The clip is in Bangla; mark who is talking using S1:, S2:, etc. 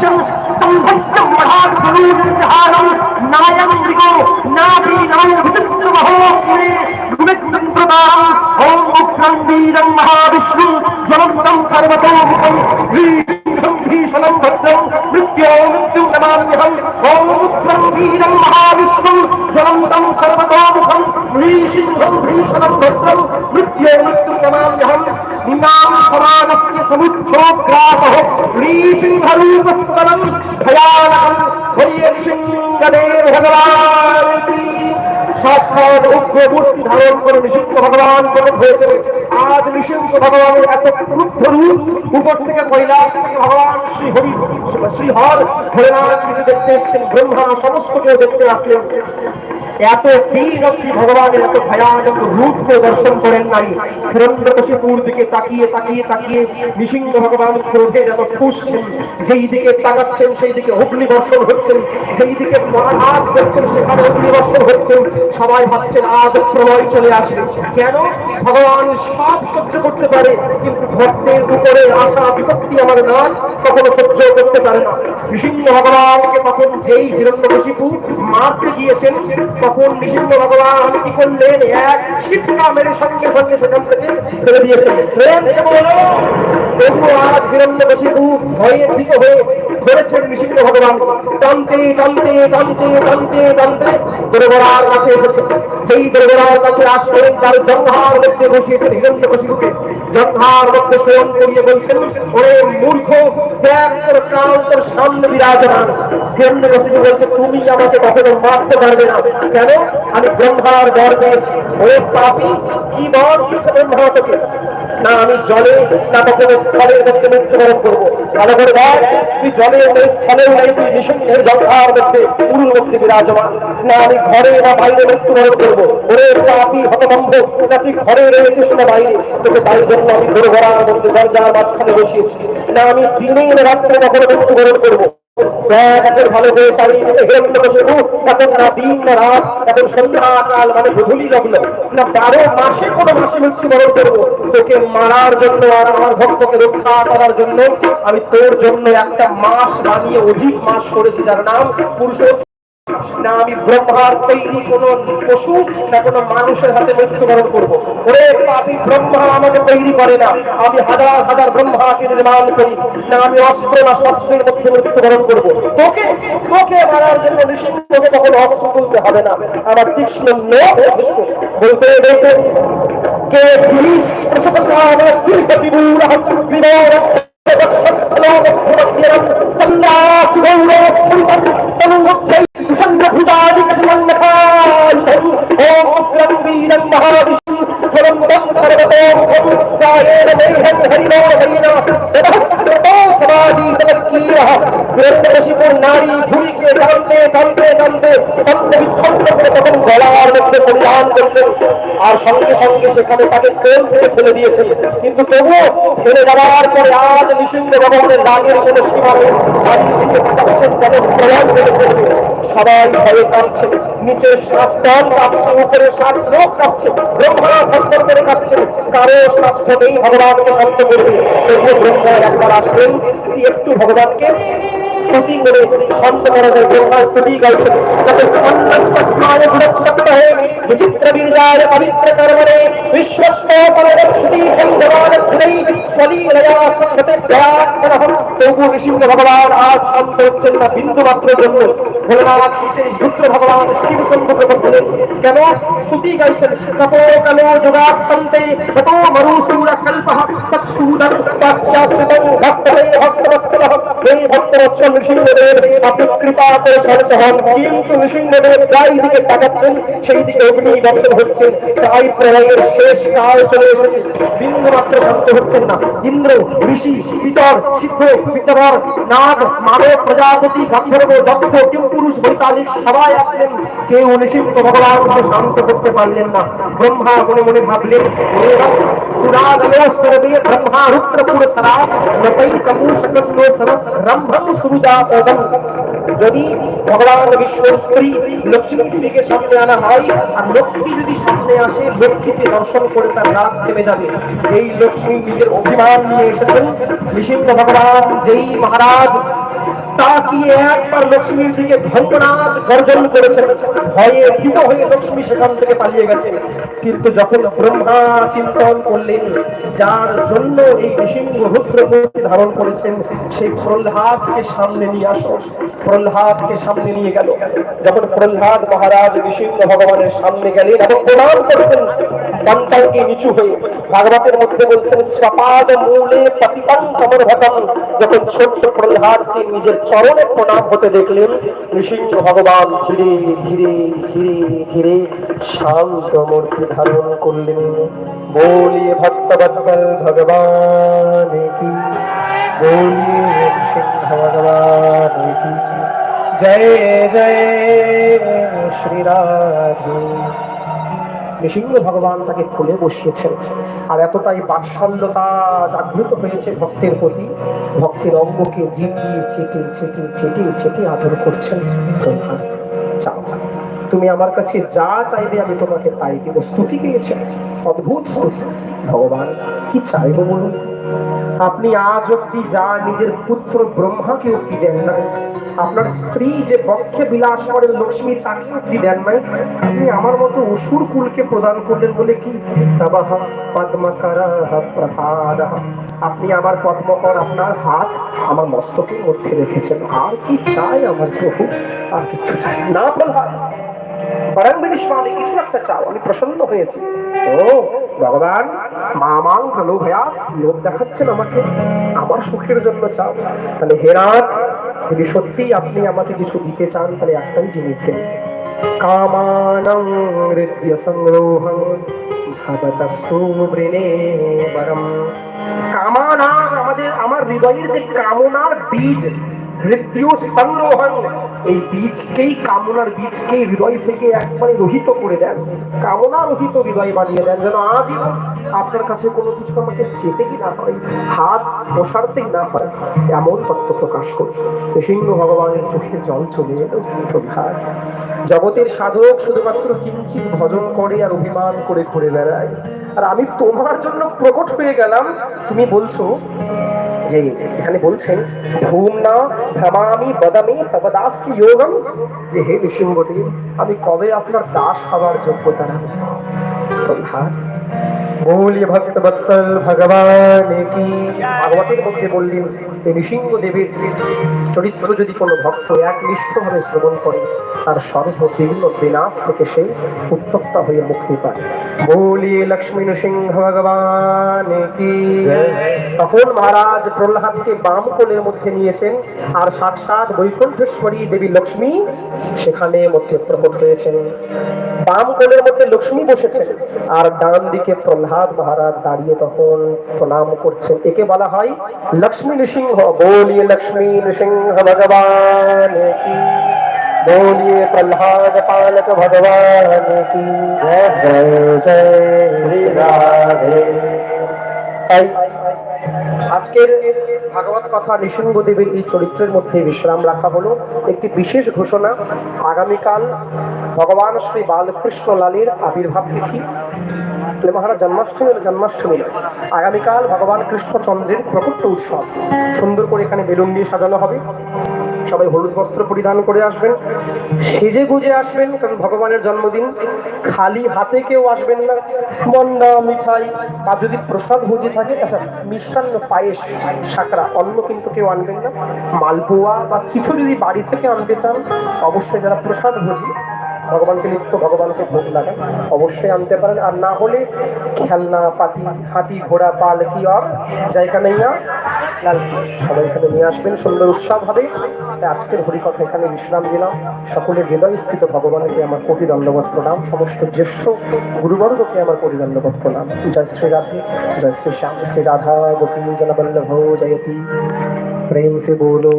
S1: संघर्षम संघर्षम महान करूर जहारम नायम मृगो, नाभि नाय विचित्र महो पुरे गुणचंद्रमाम ओम उग्रम वीरम महाविष्णु जलंतम सर्वतो मुखम भीषम भीषणम भद्रम मृत्यो मृत्यु नमाम्यहम ओम उग्रम वीरम महाविष्णु जलंतम सर्वतो मुखम भीषम भीषणम भद्रम मृत्यो मृत्यु नमाम्यहम সমুচ্ছোগ্রাতঃ ঋষিংহরূপস্থলম ভয়ানকম হরিয়ে নৃসিংহদেব ভগবান কি সাক্ষাৎ উগ্র মূর্তি ধারণ করে নৃসিংহ ভগবান প্রকট হয়েছে। আজ নৃসিংহ ভগবানের এত ক্রুদ্ধ রূপ, উপর থেকে কৈলাস থেকে ভগবান শ্রী হরি, শ্রী হর, ভোলেনাথ কিছু দেখতে এসছেন সমস্ত কেউ দেখতে আসলেন। এত দিন অব্দি ভগবানের এত ভয়ানক রূপকে দর্শন করেন নাই হিরণ্যকশিপুর দিকে তাকিয়ে তাকিয়ে তাকিয়ে নৃসিংহ ভগবান ক্রোধে যত খুশছেন যেই দিকে তাকাচ্ছেন, সেই দিকে অগ্নি বর্ষণ হচ্ছেন, যেই দিকে মহাঘাত করছেন, সেখানে অগ্নি বর্ষণ হচ্ছেন। সবাই ভাবছেন, আজ প্রলয় চলে আসবে। কেন? ভগবান সব সহ্য করতে পারে, কিন্তু ভক্তের উপরে আশা বিপত্তি আমার নাথ কখনো সহ্য করতে পারে না। নৃসিংহ ভগবানকে তখন যেই হিরণ্যকশিপু মারতে গিয়েছেন তখন নৃসিংহ ভগবান কি করলেন? এক ছিটকা মেরে সঙ্গে সঙ্গে সেখান থেকে ফেলে দিয়েছেন। প্রেম সে বলো, তবুও আজ হিরণ্যকশিপু ভয়ে ভীত হয়ে ধরেছেন নৃসিংহ ভগবান। টানতে টানতে টানতে টানতে টানতে দুর্গরার কাছে এসেছে। যেই দুর্গরার কাছে আসলেন তার জঙ্ঘার মধ্যে বসিয়েছেন হিরণ্যকশিপুকে জঙ্ঘার মধ্যে শোয়ন করিয়ে বলছেন, ওরে মূর্খ, দেখ তোর কাল তোর সামনে বিরাজমান। হিরণ্যকশিপু বলছে, তুমি আমাকে কখনো মারতে পারবে না। কেন? আমি ব্রহ্মার বর পেয়েছি ওরে পাপি, কি বর দিয়েছে ব্রহ্মা তোকে? না, আমি জলে না, কখনো স্থলের মধ্যে মৃত্যুবরণ করব। ভালো করে দেখ তুই জলে নেই স্থলেও নেই তুই নিঃসন্দেহের জঙ্ঘার মধ্যে পুরুর মধ্যে বিরাজমান। না, আমি ঘরে না বাইরে মৃত্যুবরণ করব। ওরে পাপি হতভম্ব, না, তুই ঘরে রয়েছিস না বাইরে? তোকে তাই জন্য আমি দোরগড়ার মধ্যে দরজার মাঝখানে বসিয়েছি। না, আমি দিনে রাত্রে কখনো মৃত্যুবরণ করব। মানে মাসে কোনো করব। তোকে মারার জন্য আর আমার করার জন্য, আমি তোর জন্য একটা মাস বানিয়ে অধিক মাস করেছি, যার নাম পুরুষ না, আমি ব্রহ্মার তৈরি কোন পশু, না কোনো মানুষের হাতে মৃত্যুবরণ করব। ওরে আমি ব্রহ্মা আমাকে তৈরি করে না। আমি হাজার হাজার ব্রহ্মাকে নির্মাণ করি। না, আমি অস্ত্র না শস্ত্রের মধ্যে মৃত্যুবরণ করব। তোকে তোকে মারার জন্য নৃসিংহকে কখনো অস্ত্র তুলতে হবে না। আমার তীক্ষ্ণ লোক বলতে বলতে কে পুলিশ প্রসবকাল দীর্ঘ তখন গলার মধ্যে পরিধান আর সঙ্গে সঙ্গে সেখানে তাকে কোল থেকে ফেলে দিয়েছে। কিন্তু তবুও ফেলে যাওয়ার পরে আজ নিঃসিংহ ভগবানের রাগের কোনো সীমা নেই। চারিদিকে তাকাচ্ছেন যেন ফেলবে সবাই ভয়ে কাঁপছে। নিচে শ্বাস টন কাঁপছে, উপরে শ্বাস লোক কাঁপছে। ব্রহ্মা করে কাঁপছে। কারও সাক্ষ্য নেই ভগবানকে শান্ত করবে তবুও ব্রহ্মা একবার আসলেন। তিনি একটু ভগবানকে স্তুতি করে শান্ত করা যায় ব্রহ্মা স্তুতি গাইছেন তাতে সন্ন্যাস্তায় গুণক্ষত হয়ে विचित्र वीर्याय पवित्र कर्मणे विश्वस्त परमस्ति संजवान धनै स्वलीलया संगते दयात्मनः তবু নৃসিংহ ভগবান আজ শান্ত হচ্ছেন না বিন্দু মাত্র জন্য ভোলেনাথ নিচেই রুদ্র ভগবান শিব সম্মুখে বললেন কেন স্তুতি গাইছেন তপো কালো যোগাস্তন্তে ততো মরুসূর কল্পঃ তৎসূদর পাচ্যাশ্রিতং ভক্তরে ভক্তবৎসলঃ হে ভক্তবৎসল নৃসিংহদেব আপনি কৃপা করে শান্ত হন। কিন্তু নৃসিংহদেব যাই দিকে তাকাচ্ছেন, সেই দিকে অগ্নি দর্শন হচ্ছে। তাই প্রলয়ের শেষ কাল চলে এসেছে। বিন্দু মাত্র শান্ত হচ্ছেন না। ইন্দ্র, ঋষি, পিতর, সিদ্ধ পিতর নাগ, মানব, প্রজাপতি গান্ধর্ব যক্ষ কিমপুরুষ বৈতালিক, সবাই আসলেন। কেউ নৃসিংহ ভগবানকে শান্ত করতে পারলেন না। ব্রহ্মা মনে মনে ভাবলেন সুরাগলো সর্বে ব্রহ্মা রুদ্রপুর সরা নপৈ তমু সকস্লো সরস রম্ভম সুরুজা সদম যদি ভগবান বিশ্বর স্ত্রী লক্ষ্মী দেবীকে সামনে আনা হয়, আর লক্ষ্মী যদি সামনে আসে, লক্ষ্মীকে দর্শন করে তার রাত থেমে যাবে। যেই লক্ষ্মী নিজের অভিমান নিয়ে এসেছেন বিশিষ্ট ভগবান, যেই মহারাজ তাকিয়ে একবার লক্ষ্মীর দিকে গর্জন করেছেন। ভয়ে ভীত হয়ে লক্ষ্মী সেখান থেকে পালিয়ে গেছে। কিন্তু যখন ব্রহ্মা চিন্তন করলেন, যার জন্য এই নৃসিংহ রুদ্র মূর্তি ধারণ করেছেন, সেই প্রহ্লাদকে সামনে নিয়ে আসো। প্রহ্লাদকে সামনে নিয়ে গেল। যখন প্রহ্লাদ মহারাজ নৃসিংহ ভগবানের সামনে গেলেন এবং প্রণাম করেছেন নিচু হয়ে ভাগবতের মধ্যে বলছেন স্বপাদ মূলে সমর্ভতম যখন ছোট্ট প্রহ্লাদকে নিজের চরণে প্রণাম হতে দেখলেন নৃসিংহ ভগবান ধীরে ধীরে ধীরে ধীরে শান্ত মূর্তি ধারণ করলেন। বলিয়ে ভক্তবৎসল ভগবান কি বলিয়ে নৃসিংহ ভগবান কি জয় জয় শ্রী নৃসিংহ ভগবান তাকে খুলে বসিয়েছেন। আর এতটাই বাৎসল্যতা জাগ্রত হয়েছে ভক্তের প্রতি। ভক্তের অঙ্গকে ঝেঁটিয়ে ছেটে ছেটে ছেটে ছেটে আদর করছেন চাও তুমি আমার কাছে যা চাইবে আমি তোমাকে তাই দেবো। স্তুতি গিয়েছে অদ্ভুত স্তুতি ভগবান কি চাইব বলুন? আপনি আজ অব্দি যা নিজের পুত্র ব্রহ্মাকে অব্দি দেন না আপনার স্ত্রী যে বক্ষে বিলাস করেন লক্ষ্মী তাকে অব্দি দেন নাই, আপনি আমার মতো অসুর কুলকে প্রদান করলেন বলে কি? প্রসাদ আপনি আমার পদ্মকর আপনার হাত আমার মস্তকের মধ্যে রেখেছেন। আর কি চাই আমার প্রভু? আর কিছু চাই না পরমবিনী স্বামী কিছু একটা চাও, আমি প্রসন্ন হয়েছি। ও, ভগবান মামাং প্রলোভয়াত লোক দেখাচ্ছেন আমাকে, আমার সুখের জন্য চাও। তাহলে হেরাত যদি সত্যি আপনি আমাকে কিছু দিতে চান, তাহলে একটাই জিনিস দেন। কামানং হৃদয় সংরোহং ভবতস্তু বৃণে বরম। কামানা আমাদের, আমার হৃদয়ের যে কামনার বীজ হৃদয় সংরোহণ এই বীজকেই কামনার বীজকেই হৃদয় থেকে একবারে রহিত করে দেন। কামনা রহিত হৃদয় বানিয়ে দেন যেন আজীবন আপনার কাছে কোনো কিছু আমাকে চেতে কি না হয়, হাত প্রসারতেই না হয়, এমন তত্ত্ব প্রকাশ করি সিংহ ভগবানের চোখে জল চলে এলো জগতের সাধক শুধুমাত্র কিঞ্চিত ভজন করে আর অভিমান করে ঘুরে বেড়ায়। আর আমি তোমার জন্য প্রকট হয়ে গেলাম। তুমি বলছো যে এখানে বলছেন, ঘুম না, ভ্রমামি বদামি তবদাস যোগম। যে হে নৃসিংহদেব আমি কবে আপনার দাস হওয়ার যোগ্যতা রাখব প্রহ্লাদ বলিয়ে ভক্ত বৎসল ভগবান কি? ভাগবতের মধ্যে বললেন এই নৃসিংহ দেবের চরিত্র যদি কোনো ভক্ত শ্রবণ করে, তার সর্ব বিভিন্ন বিনাশ থেকে সে উত্তপ্ত হয়ে মুক্তি পায়। বলিয়ে লক্ষ্মী নৃসিংহ ভগবান কি? তখন মহারাজ প্রহ্লাদকে বাম কোলের মধ্যে নিয়েছেন, আর সাক্ষাৎ বৈকুণ্ঠেশ্বরী দেবী লক্ষ্মী সেখানে মধ্যে প্রকট হয়েছেন বাম কোলের মধ্যে লক্ষ্মী বসেছেন, আর ডান দিকে প্রহ্লাদ প্রহ্লাদ মহারাজ দাঁড়িয়ে তখন প্রণাম করছেন। একে বলা হয় লক্ষ্মী নৃসিংহ। বলিয়ে লক্ষ্মী নৃসিংহ ভগবান বলিয়ে প্রহ্লাদ পালক ভগবান কি? জয় জয় রাধে। আজকের ভাগবত কথা নৃসিংহদেবের এই চরিত্রের মধ্যে বিশ্রাম রাখা হলো। একটি বিশেষ ঘোষণা, আগামীকাল ভগবান শ্রী বালকৃষ্ণ লালের আবির্ভাব তিথি। তাহলে মহারাজ জন্মাষ্টমী হলো জন্মাষ্টমী। আগামীকাল ভগবান কৃষ্ণচন্দ্রের প্রকট উৎসব। সুন্দর করে এখানে বেলুন দিয়ে সাজানো হবে। সবাই হলুদ বস্ত্র পরিধান করে আসবেন। সেজে গুজে আসবেন, কারণ ভগবানের জন্মদিন। খালি হাতে কেউ আসবেন না। মন্ডা, মিঠাই, আর যদি প্রসাদ ভোজি থাকে আচ্ছা মিষ্টান্ন পায়েস সাকরা অন্য কিন্তু কেউ আনবেন না। মালপোয়া বা কিছু যদি বাড়ি থেকে আনতে চান, অবশ্যই যারা প্রসাদ ভোজি ভগবানকে নিত্য ভগবানকে ভোগ লাগান অবশ্যই আনতে পারেন। আর না হলে খেলনা, পাতি, হাতি, ঘোড়া পালকি আর, জায়গা নেই না। সবাই এখানে নিয়ে আসবেন। সুন্দর উৎসব হবে। তাই আজকের হরিকথা এখানে বিশ্রাম দিলাম সকলের হৃদয়স্থিত ভগবানকে আমার কোটি দণ্ডবত প্রণাম। সমস্ত জ্যেষ্ঠ গুরুবর্গকে আমার কোটি দণ্ডবত প্রণাম। জয় শ্রী রাধে, জয় শ্রী শ্যাম, শ্রী রাধা গোপী জনবল্লভ জয়তী। প্রেম সে बोलो